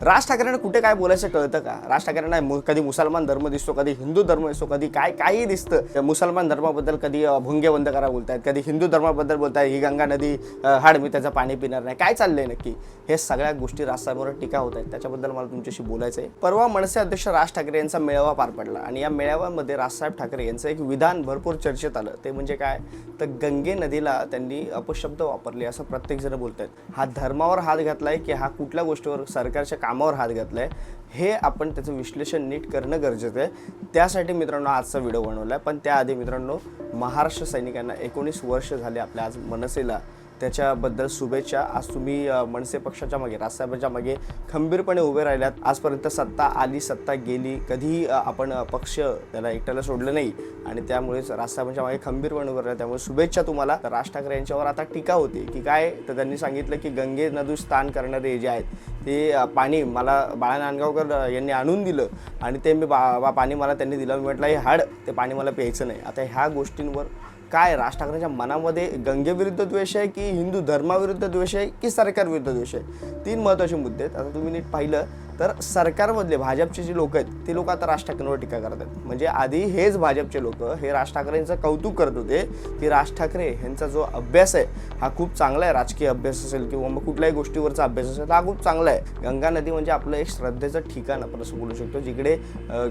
राज ठाकरेंना कुठे काय बोलायचं कळतं का? राज ठाकरेंना मु- कधी मुसलमान धर्म दिसतो कधी हिंदू धर्म दिसतो कधी काय काही दिसतं. मुसलमान धर्माबद्दल कधी भुंगे बंद करा बोलतायत कधी हिंदू धर्माबद्दल बोलतायत ही गंगा नदी हाड मी त्याचं पाणी पिणार नाही. काय चाललंय नक्की? हे सगळ्या गोष्टी राजसाहेबांवर टीका होत आहेत. त्याच्याबद्दल मला तुमच्याशी बोलायचं आहे परवा मनसे अध्यक्ष राज ठाकरे यांचा मेळावा पार पडला आणि या मेळाव्यामध्ये राजसाहेब ठाकरे यांचं एक विधान भरपूर चर्चेत आलं. ते म्हणजे काय? तर गंगे नदीला त्यांनी अपशब्द वापरले असं प्रत्येक जण बोलत आहेत हा धर्मावर हात घातलाय की हा कुठल्या गोष्टीवर सरकारच्या कामावर हात घातला आहे हे आपण त्याचं विश्लेषण नीट करणं गरजेचं आहे. त्यासाठी मित्रांनो आजचा व्हिडिओ बनवला आहे पण त्याआधी मित्रांनो महाराष्ट्र सैनिकांना एकोणीस वर्ष झाले आपल्या आज मनसेला त्याच्याबद्दल शुभेच्छा. आज तुम्ही मनसे पक्षाच्या मागे राजसाहेबांच्या मागे खंबीरपणे उभे राहिल्यात आजपर्यंत सत्ता आली सत्ता गेली. कधीही आपण पक्ष त्याला एकट्याला सोडलं नाही. आणि त्यामुळेच राजसाहेबांच्या मागे खंबीरपणे उभे राहिला त्यामुळे शुभेच्छा तुम्हाला. तर राज ठाकरे यांच्यावर आता टीका होती की काय? तर त्यांनी सांगितलं की गंगे नदू स्नान करणारे जे आहेत ते पाणी मला बाळा नांदगावकर यांनी आणून दिलं. आणि ते मी बा बा- पाणी मला त्यांनी दिलं. मी म्हटलं हे हाड ते पाणी मला प्यायचं नाही. आता ह्या गोष्टींवर काय राज ठाकरेंच्या मनामध्ये गंगेविरुद्ध द्वेष आहे की हिंदू धर्माविरुद्ध द्वेष आहे की सरकारविरुद्ध द्वेष आहे? तीन महत्त्वाचे मुद्दे आहेत. आता तुम्ही नीट पाहिलं तर सरकारमधले भाजपचे जे लोक आहेत ते लोक आता राज ठाकरेंवर टीका करतात म्हणजे आधी हेच भाजपचे लोक हे राज ठाकरेंचं कौतुक करत होते की राज ठाकरे यांचा जो अभ्यास आहे हा खूप चांगला आहे. राजकीय अभ्यास असेल किंवा मग कुठल्याही गोष्टीवरचा अभ्यास असेल हा खूप चांगला आहे. गंगा नदी म्हणजे आपलं एक श्रद्धेचं ठिकाण आपण असं बोलू शकतो. जिकडे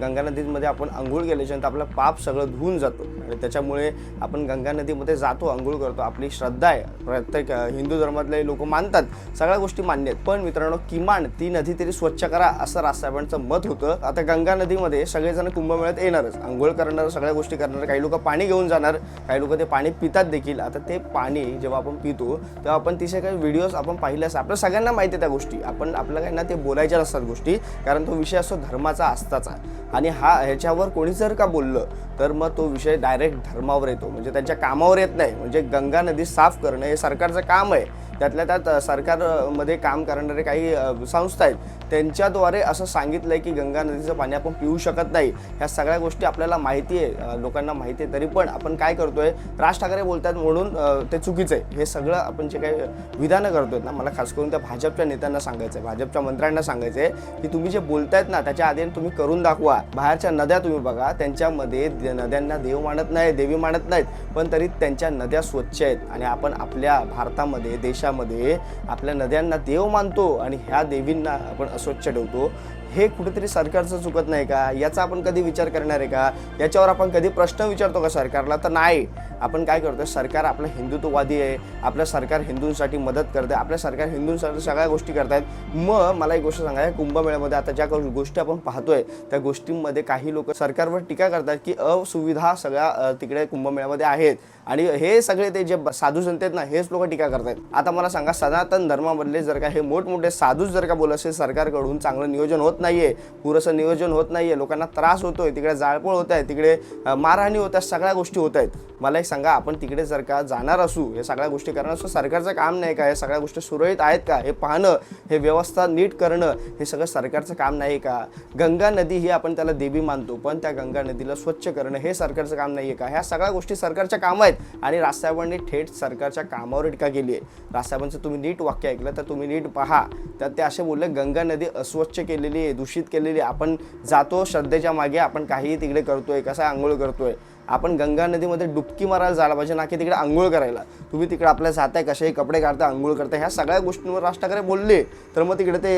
गंगा नदीमध्ये आपण आंघोळ केल्याच्यानंतर आपलं पाप सगळं धुवून जातो. आणि त्याच्यामुळे आपण गंगा नदीमध्ये जातो आंघोळ करतो. आपली श्रद्धा आहे. प्रत्येक हिंदू धर्मातले लोक मानतात. सगळ्या गोष्टी मान्य आहेत. पण मित्रांनो किमान ती नदी तरी स्वच्छ करा. असं राजसाहेबांचं मत होतं. आता गंगा नदीमध्ये सगळेजण कुंभमेळ्यात येणारच. आंघोळ करणार सगळ्या गोष्टी करणार काही लोक पाणी घेऊन जाणार काही लोक ते पाणी पितात देखील. आता ते पाणी जेव्हा आपण पितो तेव्हा आपण तिचे काही व्हिडिओज आपण पाहिले असतात. आपल्या सगळ्यांना माहिती आहे त्या गोष्टी. आपण आपल्या काही ना ते बोलायच्या नसतात गोष्टी कारण तो विषय असतो धर्माचा आस्थाचा आणि हा ह्याच्यावर कोणी जर का बोललं तर मग तो विषय डायरेक्ट धर्मावर येतो. म्हणजे त्यांच्या कामावर येत नाही. म्हणजे गंगा नदी साफ करणं हे सरकारचं काम आहे. त्यातल्या त्यात सरकारमध्ये काम करणारे काही संस्था आहेत त्यांच्याद्वारे असं सांगितलं आहे की गंगा नदीचं पाणी आपण पिऊ शकत नाही. ह्या सगळ्या गोष्टी आपल्याला माहिती आहे लोकांना माहिती आहे तरी पण आपण काय करतोय राज ठाकरे बोलतात म्हणून ते चुकीचं आहे. हे सगळं आपण जे काही विधानं करतोय ना मला खास करून त्या भाजपच्या नेत्यांना सांगायचं आहे भाजपच्या मंत्र्यांना सांगायचं आहे की तुम्ही जे बोलतायत ना त्याच्या आधी तुम्ही करून दाखवा. बाहेरच्या नद्या तुम्ही बघा त्यांच्यामध्ये नद्यांना देव मानत नाही देवी मानत नाहीत पण तरी त्यांच्या नद्या स्वच्छ आहेत. आणि आपण आपल्या भारतामध्ये देशात देशामध्ये आपल्या नद्यांना देव मानतो आणि ह्या देवींना आपण अस्वच्छ ठेवतो. हे कुठेतरी सरकारचं चुकत नाही का? याचा आपण कधी विचार करणार आहे का? याच्यावर आपण कधी प्रश्न विचारतो का सरकारला? तर नाही. आपण काय करतो सरकार आपलं हिंदुत्ववादी आहे. आपलं सरकार हिंदूंसाठी मदत करते. आपल्या सरकार हिंदूंसाठी सगळ्या गोष्टी करतायत मग मला एक गोष्ट सांगा या कुंभमेळ्यामध्ये आता ज्या गोष्टी आपण पाहतोय त्या गोष्टींमध्ये काही लोक सरकारवर टीका करतात की असुविधा सगळ्या तिकडे कुंभमेळ्यामध्ये आहेत. आणि हे सगळे ते जे साधू संत आहेत ना हेच लोक टीका करतात आता मला सांगा सनातन धर्मामधले जर का हे मोठमोठे साधूच जर का बोलत असेल सरकारकडून चांगलं नियोजन होत नाही. नाही आहे पुरेसं नियोजन होत नाही आहे लोकांना त्रास होतो आहे तिकडे जाळपोळ होत आहे तिकडे मारहाणी होत आहे सगळ्या गोष्टी होत आहेत. मला एक सांगा आपण तिकडे जर का जाणार असू हे सगळ्या गोष्टी करणार असू सरकारचं काम नाही का? हे सगळ्या गोष्टी सुरळीत आहेत का? हे पाहणं हे व्यवस्था नीट करणं हे सगळं सरकारचं काम नाही का? गंगा नदी ही आपण त्याला देवी मानतो पण त्या गंगा नदीला स्वच्छ करणं हे सरकारचं काम नाही आहे का? ह्या सगळ्या गोष्टी सरकारच्या काम आहेत. आणि राजसाहेबांनी थेट सरकारच्या कामावर टीका केली आहे. राजसाहेबांचं तुम्ही नीट वाक्य ऐकलं तर तुम्ही नीट पहा. तर ते असे बोलले गंगा नदी अस्वच्छ केलेली आहे दूषित केलेली आपण जातो श्रद्धेच्या मागे आपण काहीही तिकडे करतोय कसा आंघोळ करतोय आपण गंगा नदीमध्ये डुबकी मारायला जायला पाहिजे ना की तिकडे आंघोळ करायला. तुम्ही तिकडे आपल्या जाताय कशाही कपडे काढता आंघोळ करता ह्या सगळ्या गोष्टींवर राज ठाकरे बोलले. तर मग तिकडे ते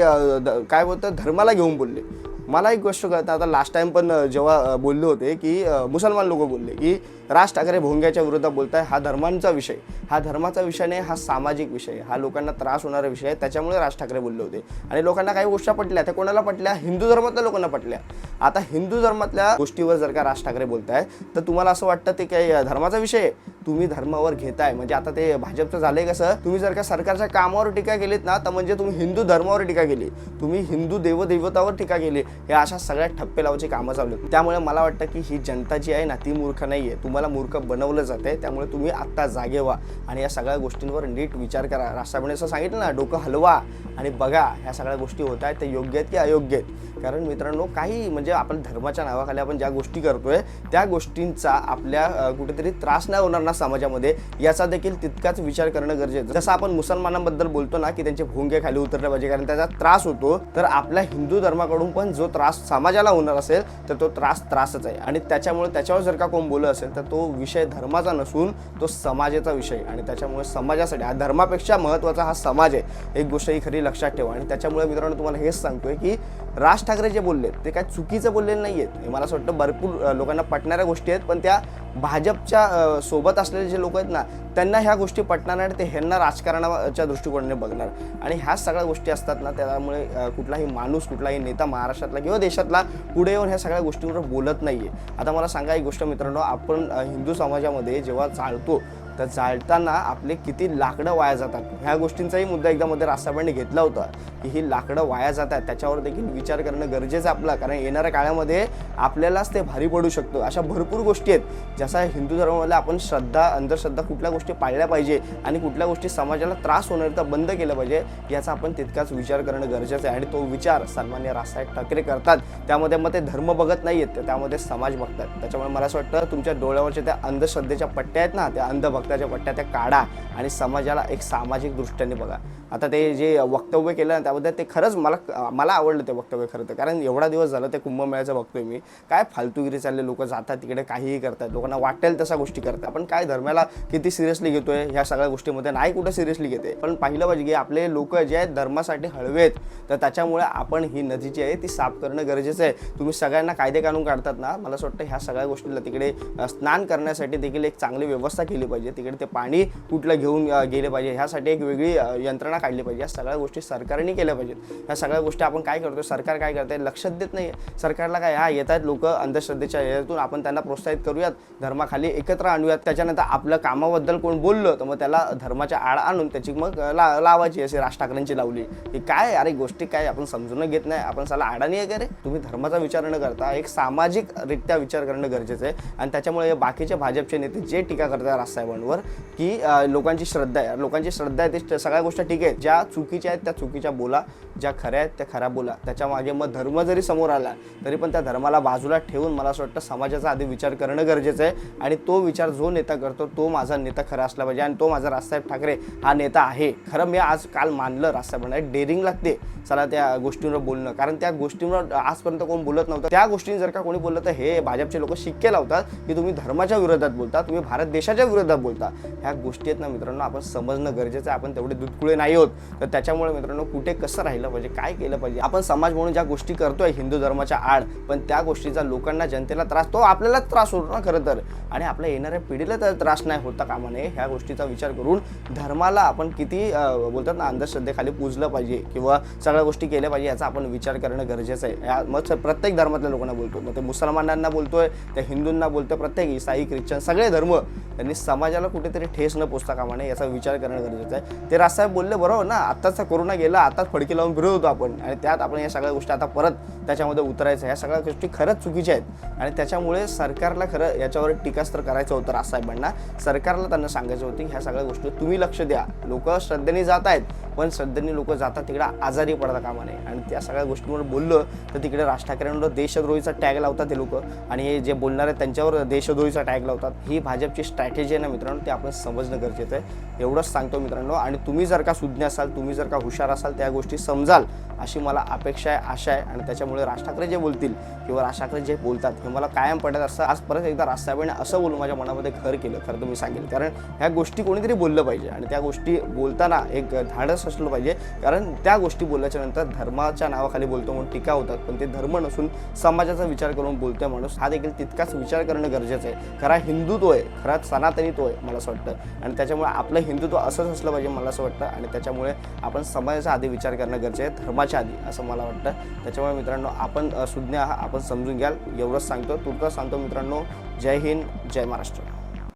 काय बोलतं धर्माला घेऊन बोलले. मला एक गोष्ट कळतं. आता लास्ट टाइम पण जेव्हा बोलले होते की मुसलमान लोक बोलले की राज ठाकरे भोंग्याच्या विरोधात बोलताय हा धर्मांचा विषय. हा धर्माचा विषय नाही हा सामाजिक विषय हा लोकांना त्रास होणारा विषय आहे त्याच्यामुळे राज ठाकरे बोलले होते. आणि लोकांना काही गोष्टी पटल्या त्या कोणाला पटल्या? हिंदू धर्मातल्या लोकांना पटल्या. आता हिंदू धर्मातल्या गोष्टीवर जर का राज ठाकरे बोलताय तर तुम्हाला असं वाटतं ते काही धर्माचा विषय आहे? तुम्ही धर्मावर घेताय. म्हणजे आता ते भाजपचं झालंय कसं? तुम्ही जर का सरकारच्या कामावर टीका केलीत ना तर म्हणजे तुम्ही हिंदू धर्मावर टीका केली. तुम्ही हिंदू देवदेवतावर टीका केली. हे अशा सगळ्या ठप्पे लावायची कामं चालू आहेत. त्यामुळे मला वाटतं की ही जनता जी आहे ना ती मूर्ख नाही आहे तुम्हाला मूर्ख बनवलं जाते त्यामुळे तुम्ही आत्ता जागे व्हा आणि या सगळ्या गोष्टींवर नीट विचार करा राष्ट्रपती असं सांगितलं ना डोकं हलवा आणि बघा ह्या सगळ्या गोष्टी होत आहेत ते योग्य आहेत की अयोग्य आहेत कारण मित्रांनो काही म्हणजे आपण धर्माच्या नावाखाली आपण ज्या गोष्टी करतोय त्या गोष्टींचा आपल्या कुठेतरी त्रास नाही होणार ना समाजामध्ये याचा देखील तितकाच विचार करणं गरजेचं. जसं आपण मुसलमानांबद्दल बोलतो ना की त्यांचे भोंगे खाली उतरले पाहिजे कारण त्याचा त्रास होतो तर आपल्या हिंदू धर्माकडून पण जो त्रास समाजाला होणार असेल तर तो त्रास त्रासच आहे. आणि त्याच्यामुळे त्याच्यावर जर का कोण बोलत असेल तर तो विषय धर्माचा नसून तो समाजाचा विषय. आणि त्याच्यामुळे समाजासाठी हा धर्मापेक्षा महत्त्वाचा हा समाज आहे. एक गोष्ट ही खरी लक्षात ठेवा. आणि त्याच्यामुळे मित्रांनो तुम्हाला हेच सांगतोय की राज ठाकरे जे बोलले ते काय चुकीचं बोललेले नाही आहेत हे मला असं वाटतं भरपूर लोकांना पटणाऱ्या गोष्टी आहेत पण त्या भाजपच्या सोबत असलेले जे लोक आहेत ना त्यांना ह्या गोष्टी पटणार नाही आणि ते ह्यांना राजकारणाच्या दृष्टिकोनाने बघणार. आणि ह्या सगळ्या गोष्टी असतात ना त्यामुळे कुठलाही माणूस कुठलाही नेता महाराष्ट्रातला किंवा देशातला पुढे येऊन ह्या सगळ्या गोष्टींवर बोलत नाही आहे आता मला सांगा एक गोष्ट मित्रांनो आपण हिंदू समाजामध्ये जेव्हा चालतो तर जाळताना आपले किती लाकडं वाया जातात. ह्या गोष्टींचाही मुद्दा एकदा मध्ये रासाहेबांनी घेतला होता की ही लाकडं वाया जातात. त्याच्यावर देखील विचार करणं गरजेचं आहे कारण येणाऱ्या काळामध्ये आपल्यालाच ते भारी पडू शकतं. अशा भरपूर गोष्टी आहेत जसा हिंदू धर्मामध्ये आपण श्रद्धा अंधश्रद्धा कुठल्या गोष्टी पाळल्या पाहिजे आणि कुठल्या गोष्टी समाजाला त्रास होणार तर बंद केलं पाहिजे याचा आपण तितकाच विचार करणं गरजेचं आहे. आणि तो विचार सन्मान्य रासाहेब ठाकरे करतात. त्यामध्ये मग ते धर्म बघत नाही आहेत त्यामध्ये समाज बघतात. त्याच्यामुळे मला असं वाटतं तुमच्या डोळ्यावरच्या त्या अंधश्रद्धेच्या पट्ट्या आहेत ना त्या अंध त्याच्या वट्ट्या त्या काढा आणि समाजाला एक सामाजिक दृष्ट्याने बघा. आता ते जे वक्तव्य केलं ना त्याबद्दल ते खरंच मला मला आवडलं ते वक्तव्य खरं तर. कारण एवढा दिवस झालं ते कुंभमेळ्याचं बघतोय मी. काय फालतूगिरी चालले लोक जातात तिकडे काहीही करतात. लोकांना वाटेल तशा गोष्टी करतात. आपण काय धर्माला किती सिरियसली घेतोय ह्या सगळ्या गोष्टीमध्ये नाही कुठं सिरियसली घेते. पण पाहिलं पाहिजे की आपले लोक जे आहेत धर्मासाठी हळवे आहेत तर त्याच्यामुळे आपण ही नदी जी आहे ती साफ करणं गरजेचं आहे. तुम्ही सगळ्यांना कायदे कानून काढतात ना मला असं वाटतं ह्या सगळ्या गोष्टीला तिकडे स्नान करण्यासाठी देखील एक चांगली व्यवस्था केली पाहिजे. तिकडे ते पाणी कुठलं घेऊन गेले पाहिजे. ह्यासाठी एक वेगळी यंत्रणा काढले पाहिजे या सगळ्या गोष्टी सरकारने केल्या पाहिजेत. ह्या सगळ्या गोष्टी आपण काय करतो सरकार काय करते लक्षात देत नाही सरकारला काय हा येत आहेत लोक अंधश्रद्धेच्या यातून आपण त्यांना प्रोत्साहित करूयात. धर्माखाली एकत्र आणूयात. त्याच्यानंतर आपलं कामाबद्दल कोण बोललं तर मग त्याला धर्माच्या आड आणून त्याची मग ला लावायची अशी राज ठाकरेंची लावली. ही काय अरे गोष्टी काय आपण समजून घेत नाही. आपण साला अडाणी आहे का रे? तुम्ही धर्माचा विचार न करता एक सामाजिक रित्या विचार करणं गरजेचं आहे. आणि त्याच्यामुळे बाकीचे भाजपचे नेते जे टीका करतात राजसाहेबांवर की लोकांची श्रद्धा आहे. लोकांची श्रद्धा आहे ते सगळ्या गोष्टी ठीक आहे. आहे ज्या चुकीच्या आहेत त्या चुकीच्या बोला ज्या खऱ्या आहेत त्या खऱ्या बोला. त्याच्यामागे मग धर्म जरी समोर आला तरी पण त्या धर्माला बाजूला ठेवून मला असं वाटतं समाजाचा आधी विचार करणं गरजेचं आहे. आणि तो विचार जो नेता करतो तो माझा नेता खरा असला पाहिजे आणि तो माझा राजसाहेब ठाकरे हा नेता आहे. खरं मी आज काल मानलं राजसाहेब एक डेअरिंग लागते. चला त्या गोष्टींवर बोलणं. कारण त्या गोष्टींवर आजपर्यंत कोण बोलत नव्हतं. त्या गोष्टी जर का कोणी बोललं तर हे भाजपचे लोक शिक्के लावतात की तुम्ही धर्माच्या विरोधात बोलता तुम्ही भारत देशाच्या विरोधात बोलता. ह्या गोष्टी आहेत ना मित्रांनो आपण समजणं गरजेचं आहे. आपण तेवढे दुधकुळे नाही होत तर त्याच्यामुळे मित्रांनो कुठे कसं राहिलं पाहिजे काय केलं पाहिजे? आपण समाज म्हणून ज्या गोष्टी करतोय हिंदू धर्माच्या आड पण त्या गोष्टीचा लोकांना जनतेला त्रास तो आपल्यालाच त्रास होतो ना खरं तर. आणि आपल्या येणाऱ्या पिढीला तर त्रास नाही होता कामा नये ह्या गोष्टीचा विचार करून धर्माला आपण किती बोलतात ना अंधश्रद्धेखाली पूजलं पाहिजे किंवा सगळ्या गोष्टी केल्या पाहिजे याचा आपण विचार करणं गरजेचं आहे. या- मग प्रत्येक धर्मातल्या लोकांना बोलतो. मग ते मुसलमानांना बोलतोय त्या हिंदूंना बोलतोय प्रत्येक इसाई ख्रिश्चन सगळे धर्म त्यांनी समाजाला कुठेतरी ठेस न पोचता कामा नये याचा विचार करणं गरजेचं आहे. ते राजसाहेब बोलले बरोबर बरोबर ना? आत्ताचा कोरोना गेला आताच फडकी लावून फिरत होतो आपण. आणि त्यात आपण या सगळ्या गोष्टी आता परत त्याच्यामध्ये उतरायचं ह्या सगळ्या गोष्टी खरंच चुकीच्या आहेत. आणि त्याच्यामुळे सरकारला खरं याच्यावर टीकास्त्र करायचं होतं राजसाहेबांना सरकारला त्यांना सांगायचं होतं ह्या सगळ्या गोष्टी तुम्ही लक्ष द्या. लोक श्रद्धेने जात आहेत. पण श्रद्धेने लोक जातात तिकडे आजारी पडता कामा नये आणि त्या सगळ्या गोष्टींवर बोललं तर तिकडे राज ठाकरेंवर देशद्रोहीचा टॅग लावतात ते लोक. आणि हे जे बोलणार त्यांच्यावर देशद्रोहीचा टॅग लावतात. ही भाजपची स्ट्रॅटेजी आहे ना मित्रांनो ते आपण समजणं गरजेचं आहे. एवढंच सांगतो मित्रांनो. आणि तुम्ही जर का सुज्ञ असाल तुम्ही जर का हुशार असाल त्या गोष्टी समजाल अशी मला अपेक्षा आहे आशा आहे. आणि त्याच्यामुळे राज ठाकरे जे बोलतील किंवा राज ठाकरे जे बोलतात हे मला कायम पडत असतं. आज परत एकदा राजसाहेबांनी असं बोलून माझ्या मनामध्ये घर केलं खरं तुम्ही सांगेल कारण ह्या गोष्टी कोणीतरी बोललं पाहिजे. आणि त्या गोष्टी बोलताना एक धाडस असलं पाहिजे. कारण त्या गोष्टी बोलल्याच्या नंतर धर्माच्या नावाखाली बोलतो म्हणून टीका होतात. पण ते धर्म नसून समाजाचा विचार करून बोलतोय माणूस हा देखील तितकाच विचार करणं गरजेचं आहे. खरा हिंदुत्व आहे खरा सनातनीत्व आहे मला असं वाटतं. आणि त्याच्यामुळे आपलं हिंदुत्व असंच असलं पाहिजे मला असं वाटतं. आणि त्याच्यामुळे आपण समाजाचा आधी विचार करणं गरजेचं आहे धर्माच्या आधी असं मला वाटतं. त्याच्यामुळे मित्रांनो आपण सुज्ञा आपण समजून घ्याल. एवढंच सांगतो तुर्त सांगतो मित्रांनो. जय हिंद जय महाराष्ट्र.